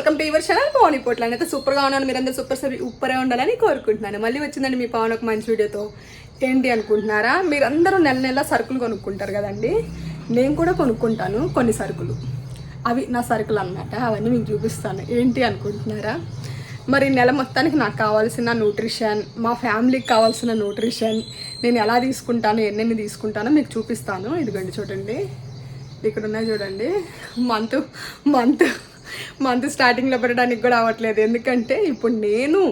Welcome to your channel Pavan ఇప్పట్లో అయితే సూపర్గా ఉన్నాను. మీరందరూ సూపర్ సూపర్గా ఉండాలని కోరుకుంటున్నాను. మళ్ళీ వచ్చిందండి మీ పవన్ ఒక మంచి వీడియోతో. ఏంటి అనుకుంటున్నారా? మీరందరూ నెల నెల సరుకులు కొనుక్కుంటారు కదండి. నేను కూడా కొనుక్కుంటాను కొన్ని సరుకులు. అవి నా సరుకులు అన్నమాట. అవన్నీ మీకు చూపిస్తాను. ఏంటి అనుకుంటున్నారా? మరి నెల మొత్తానికి నాకు కావాల్సిన న్యూట్రిషన్ మా ఫ్యామిలీకి కావాల్సిన న్యూట్రిషన్ నేను ఎలా తీసుకుంటాను ఎన్నెన్ని తీసుకుంటానో మీకు చూపిస్తాను. ఇదిగోండి చూడండి. ఇక్కడ ఉన్నాయి చూడండి. మంత్ మంత్ మంత్ స్టార్టింగ్లో పెట్టడానికి కూడా అవ్వట్లేదు. ఎందుకంటే ఇప్పుడు నేను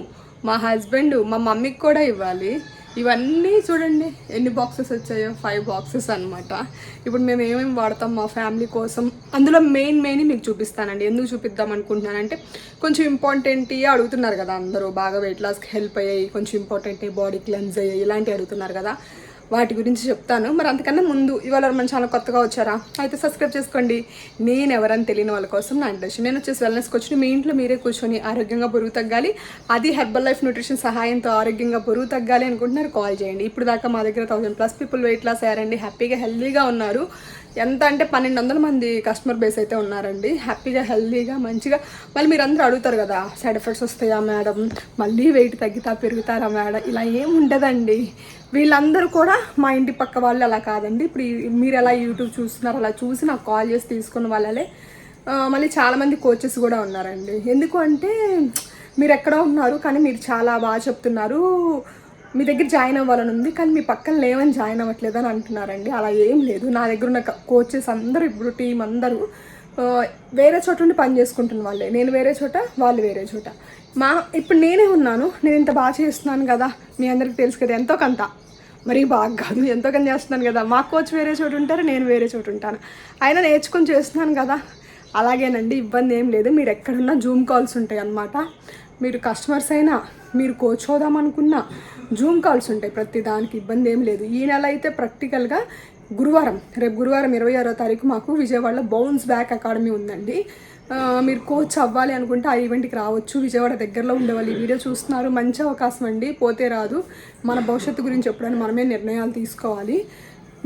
మా హస్బెండ్ మా మమ్మీకి కూడా ఇవ్వాలి. ఇవన్నీ చూడండి ఎన్ని బాక్సెస్ వచ్చాయో? ఫైవ్ బాక్సెస్ అనమాట ఇప్పుడు మేము ఏమేమి వాడతాం మా ఫ్యామిలీ కోసం? అందులో మెయిన్ మెయిన్ మీకు చూపిస్తానండి. ఎందుకు చూపిద్దాం అనుకుంటున్నానంటే కొంచెం ఇంపార్టెంట్ అడుగుతున్నారు కదా అందరూ. బాగా వెయిట్ లాస్కి హెల్ప్ అయ్యాయి కొంచెం ఇంపార్టెంట్ బాడీ క్లెన్స్ అయ్యాయి ఇలాంటివి అడుగుతున్నారు కదా. వాటి గురించి చెప్తాను. మరి అంతకన్నా ముందు ఇవాళ మన ఛానల్ కొత్తగా వచ్చారా? అయితే సబ్స్క్రైబ్ చేసుకోండి. నేను ఎవరని తెలియని వాళ్ళ కోసం నా ఇంట్రెస్ట్. నేను వచ్చేసి వెల్నెస్కి వచ్చి మీ ఇంట్లో మీరే కూర్చొని ఆరోగ్యంగా బరువు తగ్గాలి. అది హెర్బల్ లైఫ్ న్యూట్రిషన్ సహాయంతో ఆరోగ్యంగా బరువు తగ్గాలి అనుకుంటున్నారు. కాల్ చేయండి. ఇప్పుడు దాకా మా దగ్గర thousand plus people weight loss అయ్యారండి. హ్యాపీగా హెల్దీగా ఉన్నారు. ఎంత అంటే పన్నెండు వందల మంది కస్టమర్ బేస్ అయితే ఉన్నారండి. హ్యాపీగా హెల్తీగా మంచిగా. మళ్ళీ మీరు అందరూ అడుగుతారు కదా సైడ్ ఎఫెక్ట్స్ వస్తాయా మేడం మళ్ళీ వెయిట్ తగ్గుతా పెరుగుతారా మేడం ఇలా ఏం ఉండదండి. వీళ్ళందరూ కూడా మా ఇంటి పక్క వాళ్ళు అలా కాదండి. ఇప్పుడు మీరు ఎలా యూట్యూబ్ చూస్తున్నారు అలా చూసి నాకు కాల్ చేసి తీసుకున్న వాళ్ళలే. మళ్ళీ చాలామంది కోచెస్ కూడా ఉన్నారండి. ఎందుకు అంటే మీరు ఎక్కడ ఉన్నారు కానీ మీరు చాలా బాగా చెప్తున్నారు. మీ దగ్గర జాయిన్ అవ్వాలని ఉంది కానీ మీ పక్కన లేవని జాయిన్ అవ్వట్లేదు అని అంటున్నారండి. అలా ఏం లేదు. నా దగ్గర ఉన్న కోచెస్ అందరూ ఇప్పుడు టీం అందరూ వేరే చోట నుండి పని చేసుకుంటున్న వాళ్ళే. నేను వేరే చోట వాళ్ళు వేరే చోట. మా ఇప్పుడు నేనే ఉన్నాను. నేను ఇంత బాగా చేస్తున్నాను కదా. మీ అందరికి తెలుసు కదా ఎంతో కొంత. మరీ బాగా కాదు ఎంతో కొంత చేస్తున్నాను కదా. మా కోచ్ వేరే చోట ఉంటారు నేను వేరే చోటు ఉంటాను. అయినా నేర్చుకొని చేస్తున్నాను కదా. అలాగేనండి ఇబ్బంది ఏం లేదు. మీరు ఎక్కడున్నా జూమ్ కాల్స్ ఉంటాయి అన్నమాట మీరు కస్టమర్స్ అయినా మీరు కోచ్ అవుదాం అనుకున్నా జూమ్ కాల్స్ ఉంటాయి. ప్రతి దానికి ఇబ్బంది ఏం లేదు. ఈ నెల అయితే ప్రాక్టికల్గా గురువారం రేపు గురువారం ఇరవై ఆరో తారీఖు మాకు విజయవాడలో బౌన్స్ బ్యాక్ అకాడమీ ఉందండి. మీరు కోచ్ అవ్వాలి అనుకుంటే ఆ ఈవెంట్కి రావచ్చు. విజయవాడ దగ్గరలో ఉండేవాళ్ళు ఈ వీడియో చూస్తున్నారు. మంచి అవకాశం అండి. పోతే రాదు. మన భవిష్యత్తు గురించి ఎప్పుడైనా మనమే నిర్ణయాలు తీసుకోవాలి.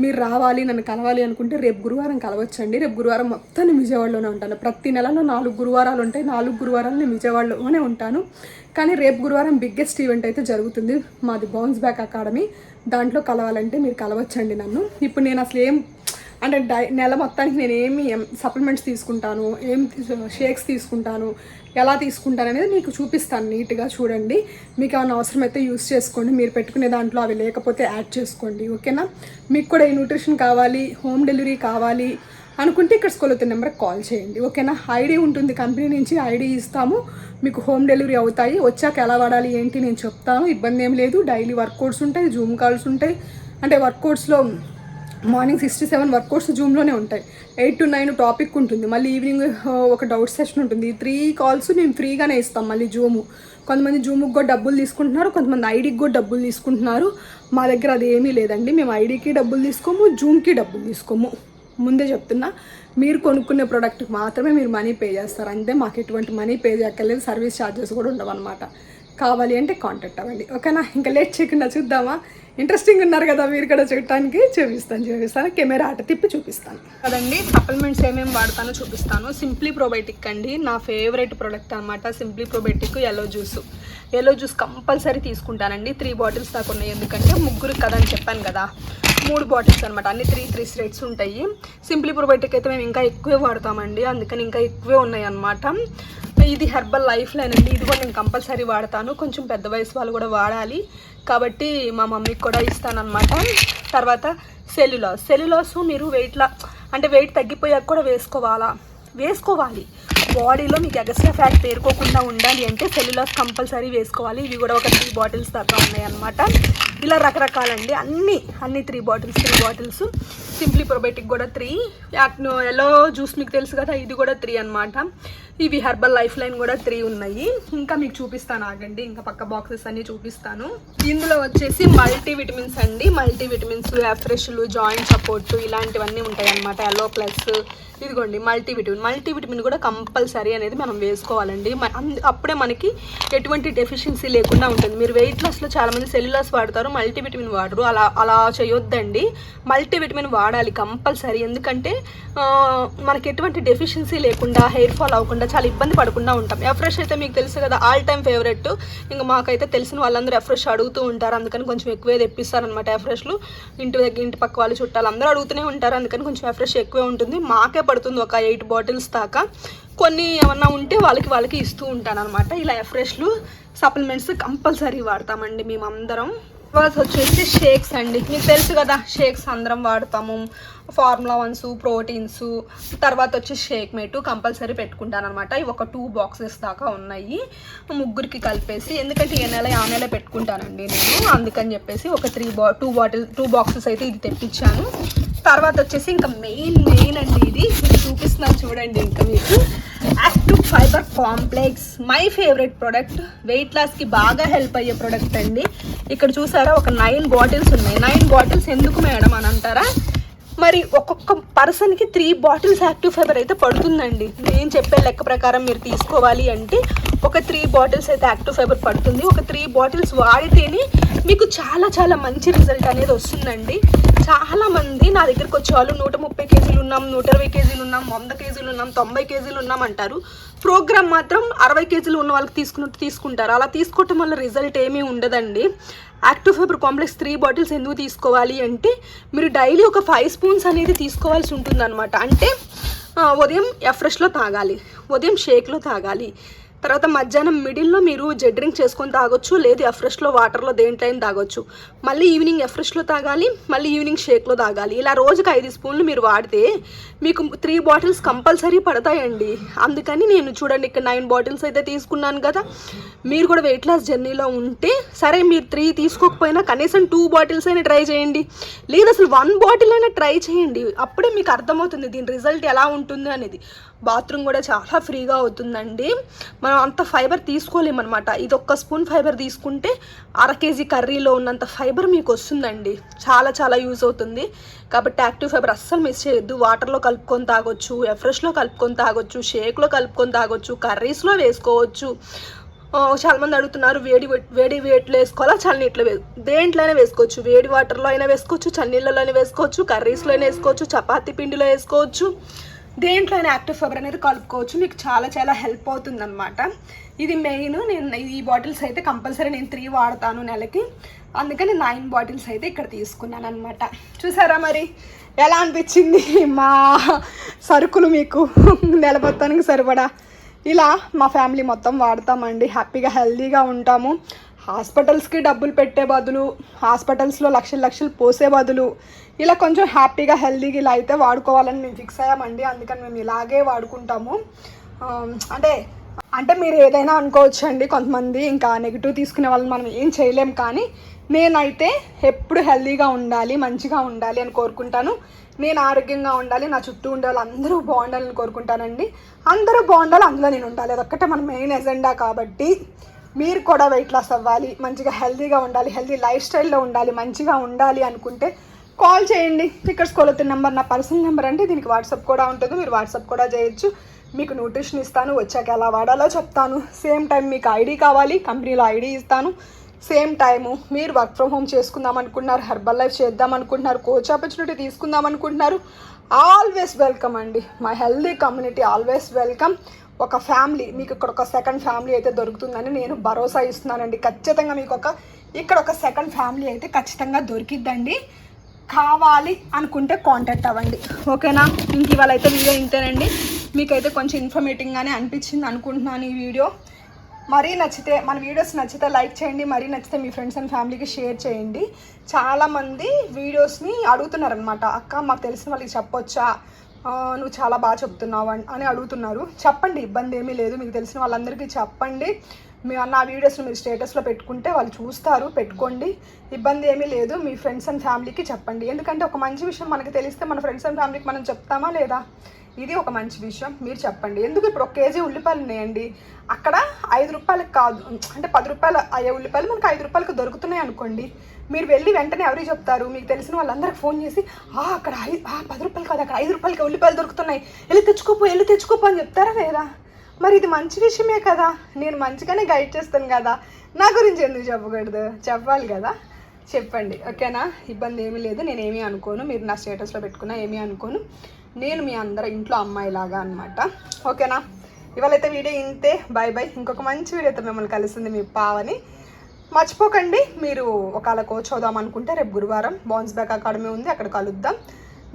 మీరు రావాలి నన్ను కలవాలి అనుకుంటే రేపు గురువారం కలవచ్చండి. రేపు గురువారం మొత్తం నేను విజయవాడలోనే ఉంటాను. ప్రతి నెలలో నాలుగు గురువారాలు ఉంటాయి. నాలుగు గురువారాలు నేను విజయవాడలోనే ఉంటాను. కానీ రేపు గురువారం బిగ్గెస్ట్ ఈవెంట్ అయితే జరుగుతుంది. మాది బౌన్స్ బ్యాక్ అకాడమీ. దాంట్లో కలవాలంటే మీరు కలవచ్చండి నన్ను. ఇప్పుడు నేను అసలు ఏం అంటే డై నెల మొత్తానికి నేను ఏమి సప్లిమెంట్స్ తీసుకుంటాను ఏం షేక్స్ తీసుకుంటాను ఎలా తీసుకుంటాను అనేది మీకు చూపిస్తాను నీట్గా చూడండి. మీకు ఏమైనా అవసరమైతే యూస్ చేసుకోండి. మీరు పెట్టుకునే దాంట్లో అవి లేకపోతే యాడ్ చేసుకోండి. ఓకేనా? మీకు కూడా ఈ న్యూట్రిషన్ కావాలి హోమ్ డెలివరీ కావాలి అనుకుంటే ఇక్కడ స్కూల్ అవుతున్న నెంబర్కి కాల్ చేయండి. ఓకేనా? ఐడి ఉంటుంది కంపెనీ నుంచి ఐడి ఇస్తాము. మీకు హోమ్ డెలివరీ అవుతాయి. వచ్చాక ఎలా వాడాలి ఏంటి నేను చెప్తాను. ఇబ్బంది ఏం లేదు. డైలీ వర్కౌట్స్ ఉంటాయి జూమ్ కాల్స్ ఉంటాయి. అంటే వర్కౌట్స్లో morning six to seven workouts జూమ్లోనే ఉంటాయి. ఎయిట్ టు నైన్ టాపిక్ ఉంటుంది. మళ్ళీ ఈవినింగ్ ఒక డౌట్ సెషన్ ఉంటుంది. ఈ త్రీ కాల్స్ మేము ఫ్రీగానే ఇస్తాం మళ్ళీ జూము. కొంతమంది జూముకి కూడా డబ్బులు తీసుకుంటున్నారు కొంతమంది ఐడికి కూడా డబ్బులు తీసుకుంటున్నారు. మా దగ్గర అది ఏమీ లేదండి. మేము ఐడికి డబ్బులు తీసుకోము జూమ్కి డబ్బులు తీసుకోము. ముందే చెప్తున్నా మీరు కొనుక్కునే ప్రోడక్ట్కి మాత్రమే మీరు మనీ పే చేస్తారు. అంతే మాకు ఎటువంటి మనీ పే చేయక్కర్లేదు. సర్వీస్ ఛార్జెస్ కూడా ఉండవన్నమాట. కావాలి అంటే కాంటాక్ట్ అవ్వండి. ఓకేనా? ఇంకా లేట్ చేయకుండా చూద్దామా? ఇంట్రెస్టింగ్ ఉన్నారు కదా మీరు కూడా చూడటానికి? చూపిస్తాను చూపిస్తాను. కెమెరా ఆట తిప్పి చూపిస్తాను. కదండి సప్లిమెంట్స్ ఏమేమి వాడతానో చూపిస్తాను. సింప్లీ ప్రోబయోటిక్ అండి. నా ఫేవరెట్ ప్రోడక్ట్ అనమాట simply probiotic yellow juice yellow juice compulsory తీసుకుంటానండి. త్రీ బాటిల్స్ దాకా ఉన్నాయి. ఎందుకంటే ముగ్గురు కదా అని చెప్పాను కదా. మూడు బాటిల్స్ అనమాట అన్ని త్రీ త్రీ స్ట్రేట్స్ ఉంటాయి. సింప్లీ ప్రోబయోటిక్ అయితే మేము ఇంకా ఎక్కువే వాడతామండి. అందుకని ఇంకా ఎక్కువే ఉన్నాయి అనమాట ఇది హెర్బల్ లైఫ్ లైన్ అండి. ఇది కూడా నేను కంపల్సరీ వాడతాను. కొంచెం పెద్ద వయసు వాళ్ళు కూడా వాడాలి. కాబట్టి మా మమ్మీకి కూడా ఇస్తానన్నమాట. తర్వాత సెల్యులాస్. సెల్యులాస్ మీరు వెయిట్లా అంటే వెయిట్ తగ్గిపోయాక కూడా వేసుకోవాలా? వేసుకోవాలి. బాడీలో మీకు ఎగస్ట్రా ఫ్యాట్ పేరుకోకుండా ఉండాలి అంటే సెల్యులాస్ కంపల్సరీ వేసుకోవాలి. ఇవి కూడా ఒక త్రీ బాటిల్స్ దాకా ఉన్నాయన్నమాట. ఇలా రకరకాలండి. అన్ని అన్ని three bottles three bottles simply probiotic కూడా త్రీ ఎల్లో జ్యూస్ మీకు తెలుసు కదా ఇది కూడా త్రీ అనమాట ఇవి హెర్బల్ లైఫ్ లైన్ కూడా త్రీ ఉన్నాయి. ఇంకా మీకు చూపిస్తాను ఆగండి. ఇంకా పక్క బాక్సెస్ అన్ని చూపిస్తాను. ఇందులో వచ్చేసి మల్టీ విటమిన్స్ అండి. మల్టీ విటమిన్స్ ఫ్రెష్లు జాయింట్ సపోర్ట్ ఇలాంటివన్నీ ఉంటాయి అనమాట ఎల్లో ప్లస్ ఇదిగోండి మల్టీ విటమిన్ మల్టీ విటమిన్ కూడా కంపల్ కంపల్సరీ అనేది మనం వేసుకోవాలండి. అంద- అప్పుడే మనకి ఎటువంటి డెఫిషియన్సీ లేకుండా ఉంటుంది. మీరు వెయిట్ లాస్లో చాలామంది సెల్యులాస్ వాడతారు మల్టీ విటమిన్ వాడరు. అలా అలా చేయొద్దండి. మల్టీ విటమిన్ వాడాలి కంపల్సరీ. ఎందుకంటే మనకి ఎటువంటి డెఫిషియన్సీ లేకుండా హెయిర్ ఫాల్ అవ్వకుండా చాలా ఇబ్బంది పడకుండా ఉంటాం. ఎఫ్రెష్ అయితే మీకు తెలుసు కదా ఆల్ టైమ్ ఫేవరెట్ ఇంకా మాకైతే తెలిసిన వాళ్ళందరూ ఎఫ్రెష్ అడుగుతూ ఉంటారు. అందుకని కొంచెం ఎక్కువే తెప్పిస్తారనమాట ఎఫ్రెష్లు ఇంటి దగ్గర ఇంటి పక్క వాళ్ళు చుట్టాలు అందరూ అడుగుతూనే ఉంటారు. అందుకని కొంచెం ఎఫ్రెష్ ఎక్కువే ఉంటుంది. మాకే పడుతుంది ఒక ఎయిట్ బాటిల్స్ దాకా. కొన్ని ఏమన్నా ఉంటే వాళ్ళకి వాళ్ళకి ఇస్తూ ఉంటాను అనమాట ఇలా ఎఫ్రెష్లు సప్లిమెంట్స్ కంపల్సరీ వాడతామండి మేము అందరం తర్వాత వచ్చేసి షేక్స్ అండి. మీకు తెలుసు కదా షేక్స్ అందరం వాడతాము. ఫార్ములా వన్స్ ప్రోటీన్స్ తర్వాత వచ్చి షేక్ మేటు కంపల్సరీ పెట్టుకుంటాను అనమాట ఇవి ఒక టూ బాక్సెస్ దాకా ఉన్నాయి. ముగ్గురికి కలిపేసి ఎందుకంటే ఏ నెల ఆ నెల పెట్టుకుంటానండి నేను. అందుకని చెప్పేసి ఒక త్రీ బా టూ బాటిల్ టూ బాక్సెస్ అయితే ఇది తెప్పించాను. తర్వాత వచ్చేసి ఇంకా మెయిన్ మెయిన్ అండి ఇది. ఇది చూపిస్తున్నాను చూడండి ఇంకా మీకు. Active fibre complex my favourite product weight లాస్కి బాగా హెల్ప్ అయ్యే ప్రోడక్ట్ అండి. ఇక్కడ చూసారా ఒక నైన్ బాటిల్స్ ఉన్నాయి. నైన్ బాటిల్స్ ఎందుకు మేడం అని అంటారా? మరి ఒక్కొక్క పర్సన్కి త్రీ బాటిల్స్ యాక్టివ్ ఫైబర్ అయితే పడుతుందండి. నేను చెప్పే లెక్క ప్రకారం మీరు తీసుకోవాలి అంటే ఒక త్రీ బాటిల్స్ అయితే యాక్టివ్ ఫైబర్ పడుతుంది. ఒక త్రీ బాటిల్స్ వాడితేనే మీకు చాలా చాలా మంచి రిజల్ట్ అనేది వస్తుందండి. చాలా మంది నా దగ్గరికి వచ్చే వాళ్ళు నూట ముప్పై కేజీలు ఉన్నాం నూట ఇరవై కేజీలు ఉన్నాం వంద కేజీలు ఉన్నాం తొంభై కేజీలు ఉన్నాం అంటారు. ప్రోగ్రామ్ మాత్రం అరవై కేజీలు ఉన్న వాళ్ళకి తీసుకున్నట్టు తీసుకుంటారు. అలా తీసుకోవటం వల్ల రిజల్ట్ ఏమీ ఉండదండి. Active fibre complex three bottles ఎందుకు తీసుకోవాలి అంటే మీరు డైలీ ఒక ఫైవ్ స్పూన్స్ అనేది తీసుకోవాల్సి ఉంటుందన్నమాట. అంటే ఉదయం ఎఫ్రెష్లో తాగాలి ఉదయం షేక్లో తాగాలి తర్వాత మధ్యాహ్నం మిడిల్లో మీరు జెడ్ డ్రింక్ చేసుకొని తాగొచ్చు లేదు ఎఫ్రెష్లో వాటర్లో దేంట్లో తాగొచ్చు. మళ్ళీ ఈవినింగ్ ఎఫ్రెష్లో తాగాలి మళ్ళీ ఈవినింగ్ షేక్లో తాగాలి. ఇలా రోజుకి ఐదు స్పూన్లు మీరు వాడితే మీకు త్రీ బాటిల్స్ కంపల్సరీ పడతాయండి. అందుకని నేను చూడండి ఇక్కడ నైన్ బాటిల్స్ అయితే తీసుకున్నాను కదా. మీరు కూడా వెయిట్ లాస్ జర్నీలో ఉంటే సరే మీరు త్రీ తీసుకోకపోయినా కనీసం టూ బాటిల్స్ అయినా ట్రై చేయండి. లేదు అసలు వన్ బాటిల్ అయినా ట్రై చేయండి. అప్పుడే మీకు అర్థమవుతుంది దీని రిజల్ట్ ఎలా ఉంటుంది అనేది. బాత్రూమ్ కూడా చాలా ఫ్రీగా అవుతుందండి. మనం అంత ఫైబర్ తీసుకోలేమన్నమాట. ఇది ఒక్క స్పూన్ ఫైబర్ తీసుకుంటే అర కేజీ కర్రీలో ఉన్నంత ఫైబర్ మీకు వస్తుందండి చాలా చాలా యూజ్ అవుతుంది. కాబట్టి యాక్టివ్ ఫైబర్ అస్సలు మిస్ చేయొద్దు. వాటర్లో కలుపుకొని తాగొచ్చు ఎఫ్రెష్లో కలుపుకొని తాగొచ్చు షేక్లో కలుపుకొని తాగొచ్చు కర్రీస్లో వేసుకోవచ్చు. చాలామంది చాలా మంది అడుగుతున్నారు వేడి వే- వేడి వేట్లో వేసుకోవాలా చన్నీటిలో వే దేంట్లోనే వేసుకోవచ్చు. వేడి వాటర్లో అయినా వేసుకోవచ్చు చన్నీళ్ళలో అయినా వేసుకోవచ్చు కర్రీస్లో అయినా వేసుకోవచ్చు చపాతీ పిండిలో వేసుకోవచ్చు. దేంట్లో అయినా యాక్టివ్ ఫైబర్ అనేది కలుపుకోవచ్చు. మీకు చాలా చాలా హెల్ప్ అవుతుంది అనమాట ఇది మెయిన్. నేను ఈ బాటిల్స్ అయితే కంపల్సరీ నేను త్రీ వాడతాను నెలకి. అందుకని నైన్ బాటిల్స్ అయితే ఇక్కడ తీసుకున్నాను అనమాట చూసారా మరి? ఎలా అనిపించింది? మా సరుకులు మీకు నెల మొత్తానికి సరిపడా. ఇలా మా ఫ్యామిలీ మొత్తం వాడతామండి. హ్యాపీగా హెల్దీగా ఉంటాము. హాస్పిటల్స్కి డబ్బులు పెట్టే బదులు హాస్పిటల్స్లో లక్షలు లక్షలు పోసే బదులు ఇలా కొంచెం హ్యాపీగా హెల్దీగా ఇలా అయితే వాడుకోవాలని మేము ఫిక్స్ అయ్యామండి. అందుకని మేము ఇలాగే వాడుకుంటాము. అంటే అంటే మీరు ఏదైనా అనుకోవచ్చు అండి కొంతమంది ఇంకా నెగిటివ్ తీసుకునే వాళ్ళని మనం ఏం చేయలేం. కానీ నేనైతే ఎప్పుడు హెల్దీగా ఉండాలి మంచిగా ఉండాలి అని కోరుకుంటాను. నేను ఆరోగ్యంగా ఉండాలి నా చుట్టూ ఉండే వాళ్ళు అందరూ బాగుండాలని కోరుకుంటానండి. అందరూ బాగుండాలి అందులో నేను ఉండాలి. అదొక్కటే మన మెయిన్ ఎజెండా కాబట్టి మీరు కూడా వెయిట్ లాస్ అవ్వాలి మంచిగా హెల్తీగా ఉండాలి హెల్తీ లైఫ్ స్టైల్లో ఉండాలి మంచిగా ఉండాలి అనుకుంటే కాల్ చేయండి. ఇక్కడ స్కూల్ అవుతున్న నెంబర్ నా పర్సనల్ నెంబర్ అంటే దీనికి వాట్సాప్ కూడా ఉంటుంది. మీరు వాట్సాప్ కూడా చేయొచ్చు. మీకు న్యూట్రిషన్ ఇస్తాను. వచ్చాక ఎలా వాడాలో చెప్తాను. సేమ్ టైం మీకు ఐడి కావాలి. కంపెనీలో ఐడి ఇస్తాను. సేమ్ టైము మీరు వర్క్ ఫ్రమ్ హోమ్ చేసుకుందాం అనుకుంటున్నారు హెర్బల్ లైఫ్ చేద్దాం అనుకుంటున్నారు కోచ్ ఆపర్చునిటీ తీసుకుందాం అనుకుంటున్నారు. ఆల్వేస్ వెల్కమ్ అండి. మా హెల్దీ కమ్యూనిటీ ఆల్వేస్ వెల్కమ్. ఒక ఫ్యామిలీ మీకు ఇక్కడ ఒక సెకండ్ ఫ్యామిలీ అయితే దొరుకుతుందని నేను భరోసా ఇస్తున్నానండి. ఖచ్చితంగా మీకు ఒక ఇక్కడ ఒక సెకండ్ ఫ్యామిలీ అయితే ఖచ్చితంగా దొరికిద్దండి. కావాలి అనుకుంటే కాంటాక్ట్ అవ్వండి. ఓకేనా ఇంక ఇవాళ అయితే వీడియో ఇంతేనండి. మీకైతే కొంచెం ఇన్ఫర్మేటివ్గానే అనిపించింది అనుకుంటున్నాను ఈ వీడియో. మరీ నచ్చితే మన వీడియోస్ నచ్చితే లైక్ చేయండి. మరీ నచ్చితే మీ ఫ్రెండ్స్ అండ్ ఫ్యామిలీకి షేర్ చేయండి. చాలామంది వీడియోస్ని అడుగుతున్నారనమాట అక్క మాకు తెలిసిన వాళ్ళకి చెప్పొచ్చా? నువ్వు చాలా బాగా చెప్తున్నావు అని అని అడుగుతున్నారు. చెప్పండి ఇబ్బంది ఏమీ లేదు. మీకు తెలిసిన వాళ్ళందరికీ చెప్పండి. మీ నా వీడియోస్ని మీరు స్టేటస్లో పెట్టుకుంటే వాళ్ళు చూస్తారు పెట్టుకోండి. ఇబ్బంది ఏమీ లేదు. మీ ఫ్రెండ్స్ అండ్ ఫ్యామిలీకి చెప్పండి. ఎందుకంటే ఒక మంచి విషయం మనకి తెలిస్తే మన ఫ్రెండ్స్ అండ్ ఫ్యామిలీకి మనం చెప్తామా లేదా? ఇది ఒక మంచి విషయం. మీరు చెప్పండి. ఎందుకు ఇప్పుడు ఒక కేజీ ఉల్లిపాయలు ఉన్నాయండి? అక్కడ ఐదు రూపాయలకు కాదు. అంటే పది రూపాయలు అయ్యే ఉల్లిపాయలు మనకు ఐదు రూపాయలకు దొరుకుతున్నాయి అనుకోండి. మీరు వెళ్ళి వెంటనే ఎవరికి చెప్తారు? మీకు తెలిసిన వాళ్ళందరికి ఫోన్ చేసి ఆ అక్కడ ఐదు పది రూపాయలు కాదు. అక్కడ ఐదు రూపాయలకి ఉల్లిపాయలు దొరుకుతున్నాయి. వెళ్ళి తెచ్చుకోపో వెళ్ళి తెచ్చుకోపో అని చెప్తారా లేదా? మరి ఇది మంచి విషయమే కదా. నేను మంచిగానే గైడ్ చేస్తాను కదా. నా గురించి ఎందుకు చెప్పకూడదు? చెప్పాలి కదా. చెప్పండి. ఓకేనా? ఇబ్బంది ఏమీ లేదు. నేను ఏమీ అనుకోను. మీరు నా స్టేటస్లో పెట్టుకున్నా ఏమీ అనుకోను. నేను మీ అందరి ఇంట్లో అమ్మాయిలాగా అనమాట ఓకేనా? ఇవాళైతే వీడియో ఇంతే. బాయ్ బాయ్ ఇంకొక మంచి వీడియోతో మిమ్మల్ని కలిసింది మీ పావని. మర్చిపోకండి. మీరు ఒకవేళ కోచ్ అవుదాం అనుకుంటే రేపు గురువారం బౌన్స్ బ్యాక్ అకాడమీ ఉంది. అక్కడ కలుద్దాం.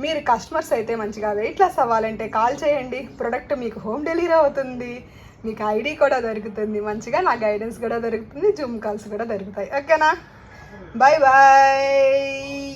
మీరు కస్టమర్స్ అయితే మంచిగా వెయిట్ లాస్ అవ్వాలంటే కాల్ చేయండి. ప్రొడక్ట్ మీకు హోమ్ డెలివరీ అవుతుంది. మీకు ఐడి కూడా దొరుకుతుంది. మంచిగా నా గైడెన్స్ కూడా దొరుకుతుంది. జూమ్ కాల్స్ కూడా దొరుకుతాయి. ఓకేనా? Bye bye